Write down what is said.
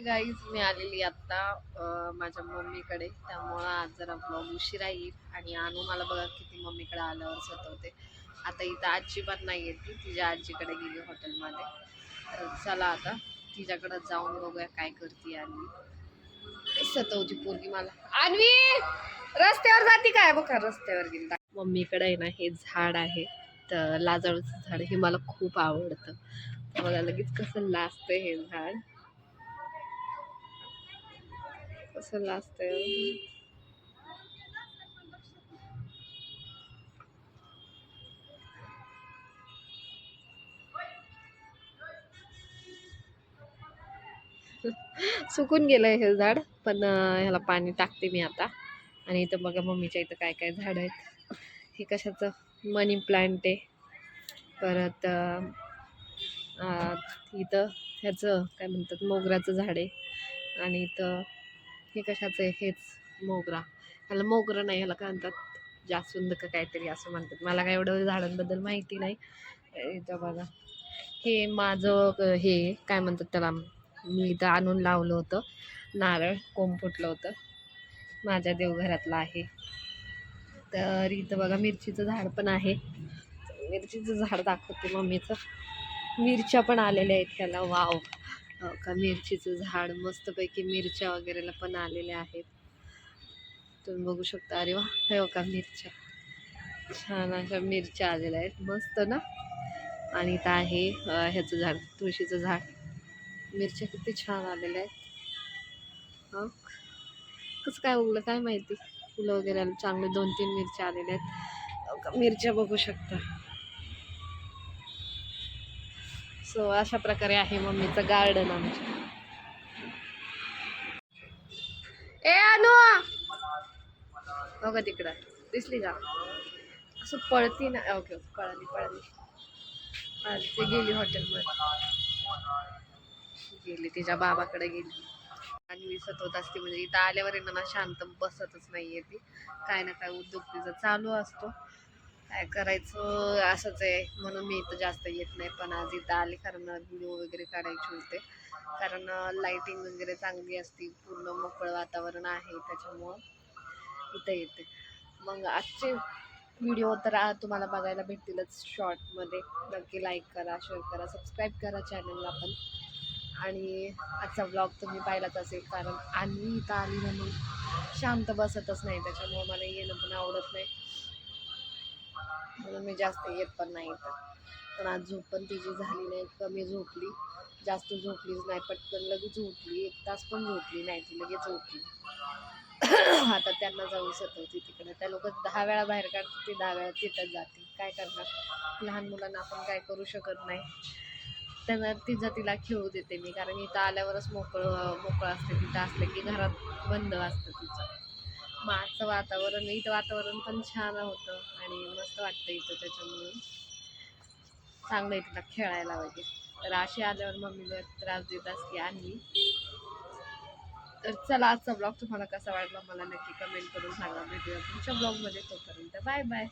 Guys मी आलेली आत्ता माझ्या मम्मीकडे. त्यामुळं आज जरा ब्लॉग उशिरा येईल. आणि आणू मला बघा किती मम्मीकडे आल्यावर सतवते. आता इथं अजिबात नाही येते तिच्या आजीकडे गेली हॉटेलमध्ये. तर चला आता तिच्याकडे जाऊन बघूया काय करते आणि सतवती पोरगी मला. आणवी रस्त्यावर जाती काय? बघा रस्त्यावर गेली. मम्मीकडे आहे ना हे झाड आहे. तर लाजाळूचं झाड हे मला खूप आवडतं. मला लगेच कसं लाजतं हे झाड. कसं लाजतंय सुकून गेलंय हे झाड पण ह्याला पाणी टाकते मी आता. आणि इथं बघा मम्मीच्या इथं काय काय झाड आहेत. हे कशाचं? मनी प्लांट आहे. परत इथं ह्याचं काय म्हणतात मोगराचं झाड आहे. आणि इथं हे कशाचं आहे हेच मोगरा. ह्याला मोगरा नाही ह्याला काय म्हणतात? जास्वंद का काहीतरी असं म्हणतात. मला काय एवढं झाडांबद्दल माहिती नाही. इथं बघा. हे माझं हे काय म्हणतात त्याला? मी इथं आणून लावलं होतं. नारळ कोंब फुटलं होतं. माझ्या देवघरातलं आहे. तर इथं बघा मिरचीचं झाड पण आहे. मिरचीचं झाड दाखवते मम्मीचं. मिरच्या पण आलेल्या आहेत ह्याला. वाव. का मिरचीचं झाड मस्तपैकी मिरच्या वगैरेला पण आलेल्या आहेत. तुम्ही बघू शकता अरे वा हे का मिरच्या. छान अशा मिरच्या आलेल्या आहेत मस्त ना? आणि इथं आहे ह्याचं झाड तुळशीचं झाड. मिरच्या किती छान आलेल्या आहेत. हं? कसं काय उगलं काय माहिती? फुलं वगैरे चांगले दोन तीन मिरच्या आलेल्या आहेत. का मिरच्या बघू शकता. सो अशा प्रकारे आहे मम्मीचं गार्डन आमचं. ए अनु! बघा तिकडं. दिसली का? असं पळती ना ओके ओके पळाली पळाली. पळाली. ते गेली हॉटेलमध्ये गेली तिच्या बाबाकडे गेली. आणि विसत होत असते म्हणजे इथं आल्यावर ना शांत बसतच नाहीये ती. काय ना काय उद्योग तिचा चालू असतो. काय करायचं? असंच आहे. म्हणून मी इथं जास्त येत नाही. पण आज इथं आले कारण व्हिडिओ वगैरे काढायचे होते. कारण लाईटिंग वगैरे चांगली असती. पूर्ण मोकळं वातावरण आहे त्याच्यामुळं इथं येते. मग आजचे व्हिडिओ तर तुम्हाला बघायला भेटतीलच शॉर्टमध्ये नक्की लाईक करा शेअर करा सबस्क्राईब करा चॅनलला पण. आणि आजचा ब्लॉग तुम्ही पाहिलाच असेल. कारण आम्ही इथं आली म्हणून शांत बसतच नाही. त्याच्यामुळे मला येणं पण आवडत नाही. म्हणून मी जास्त येत पण नाही तर पण आज झोप पण तिची झाली नाही कमी झोपली. जास्त झोपलीच नाही पटकन लगेच उठली. एक तास पण झोपली नाही ती लगेच उठली. आता त्यांना जाऊन सतवते तिकडे. त्या लोक दहा वेळा बाहेर काढतात ती दहा वेळा तिथंच जाते. काय करणार? लहान मुलांना आपण काय करू शकत नाही. त्यांना तिचं तिला खेळू देते मी. कारण इथं आल्यावरच मोकळं मोकळं असते. तिथं असलं की घरात बंद असतं तिचं. मग वातावरण इथं वातावरण पण छान होतं आणि मस्त वाटतं इथं त्याच्यामुळे. चांगलं आहे तिला खेळायला वगैरे. तर अशी आल्यावर मम्मीला त्रास देत असते आणली तर चला आजचा ब्लॉग तुम्हाला कसा वाटला मला नक्की कमेंट करून सांगा. भेटूया तुमच्या ब्लॉगमध्ये. तोपर्यंत बाय बाय.